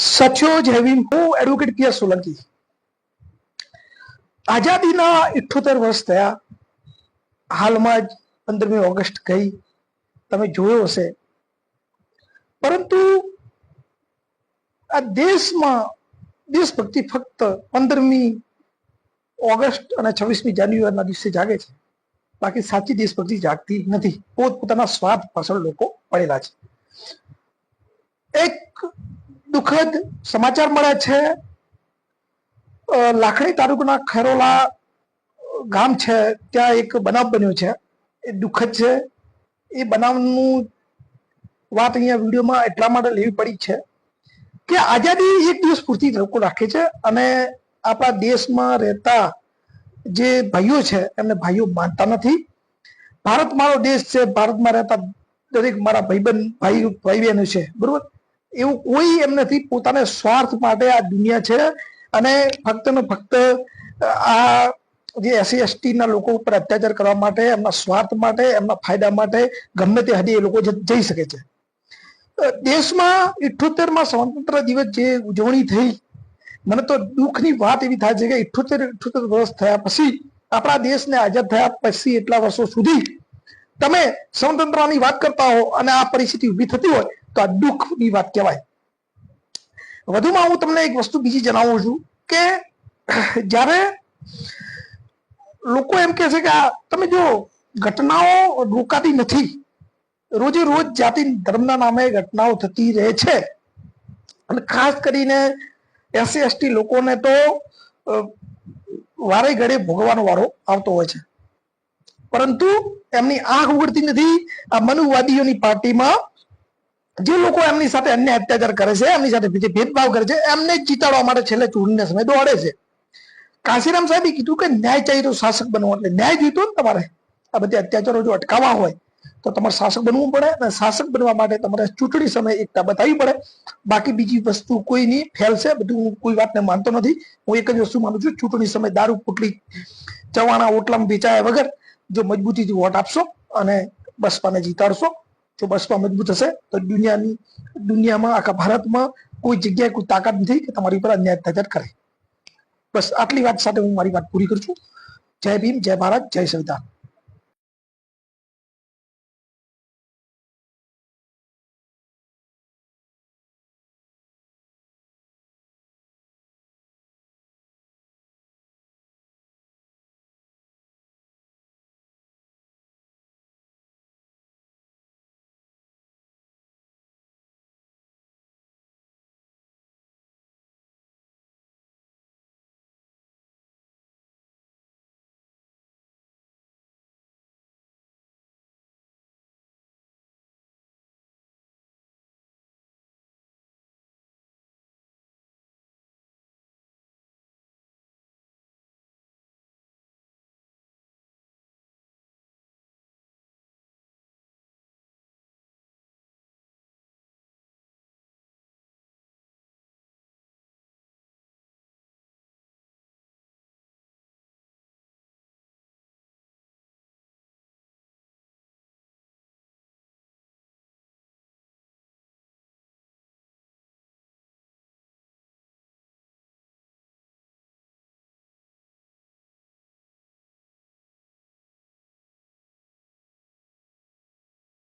સચિવ હેવિંગ હું એડવોકેટ પી સોલંકી આઝાદીના ઇઠોતેર વર્ષ થયા. હાલમાં જ પંદરમી ઓગસ્ટ ગઈ. તમે જોયો હશે. પરંતુ આ દેશમાં દેશભક્તિ ફક્ત પંદરમી ઓગસ્ટ અને છવ્વીસમી જાન્યુઆરીના દિવસે જાગે છે. બાકી સાચી દેશભક્તિ જાગતી નથી. પોતપોતાના સ્વાર્થ પાછળ લોકો પડેલા છે. દુઃખદ સમાચાર મળે છે લાખણી તાલુકાના ખરોલા ગામ છે, ત્યાં એક બનાવ બન્યો છે. એ દુઃખદ છે. એ બનાવનું વાત અહીંયા વિડીયોમાં એટલા માટે લેવી પડી છે કે આઝાદી એક દિવસ પૂરતી લોકો રાખે છે અને આપણા દેશમાં રહેતા જે ભાઈઓ છે, એમને ભાઈઓ માનતા નથી. ભારત મારો દેશ છે, ભારતમાં રહેતા દરેક મારા ભાઈબંધ, ભાઈ ભાઈ બહેનો છે, બરોબર? એવું કોઈ એમ નથી, પોતાના સ્વાર્થ માટે આ દુનિયા છે. અને ફક્ત ને ફક્ત આ જે એસસી એસટી ના લોકો ઉપર અત્યાચાર કરવા માટે, એમના સ્વાર્થ માટે, એમના ફાયદા માટે ગમે તે હદે એ લોકો જઈ શકે છે. દેશમાં ઇઠ્યોતેરમાં સ્વતંત્ર દિવસ જે ઉજવણી થઈ, મને તો દુઃખની વાત એવી થાય છે કે ઇઠ્યોતેર ઇઠ્યોતેર વર્ષ થયા પછી, આપણા દેશને આઝાદ થયા પછી એટલા વર્ષો સુધી તમે સ્વતંત્રની વાત કરતા હો અને આ પરિસ્થિતિ ઊભી થતી હોય તો આ દુઃખની વાત કહેવાય. વધુમાં હું તમને એક વસ્તુ બીજી જણાવું છું કે જ્યારે લોકો એમ કહે છે કે આ તમે જો ઘટનાઓ રોકાતી નથી, રોજે રોજ જાતિ ધર્મના નામે ઘટનાઓ થતી રહે છે અને ખાસ કરીને એસસી, એસટી લોકોને તો વારે ઘડે ભોગવાનો વારો આવતો હોય છે. પરંતુ એમની આંખ ઉગડતી નથી. આ મનુવાદીઓની પાર્ટીમાં જે લોકો એમની સાથે અન્ય અત્યાચાર કરે છે, એમની સાથે ભેદભાવ કરે છે, એમને જીતાડવા માટે છેલ્લે ચૂંટણીના સમય દોડે છે. કાશીરામ સાહેબે કીધું કે ન્યાય ચાહીતો શાસક બનવો, એટલે ન્યાય જોઈતો ને તમારે, આ બધા અત્યાચારો જો અટકાવવા હોય, તો તમારે શાસક બનવું પડે અને શાસક બનવા માટે તમારે ચૂંટણી સમયે એકતા બતાવવી પડે. બાકી બીજી વસ્તુ કોઈ નહીં ફેલશે બધું હું કોઈ વાતને માનતો નથી. હું એક જ વસ્તુ માનું છું, ચૂંટણી સમયે દારૂ, પોટલી, ચવાણા, ઓટલામાં વેચાયા વગર જો મજબૂતીથી વોટ આપશો અને બસપાને જીતાડશો જો બસમાં મજબૂત હશે. તો દુનિયાની, દુનિયામાં, આખા ભારતમાં કોઈ જગ્યાએ કોઈ તાકાત નથી કે તમારી ઉપર અન્યાય અત્યાચાર કરે. બસ આટલી વાત સાથે હું મારી વાત પૂરી કરું છું. જય ભીમ, જય ભારત, જય સંવિધાન.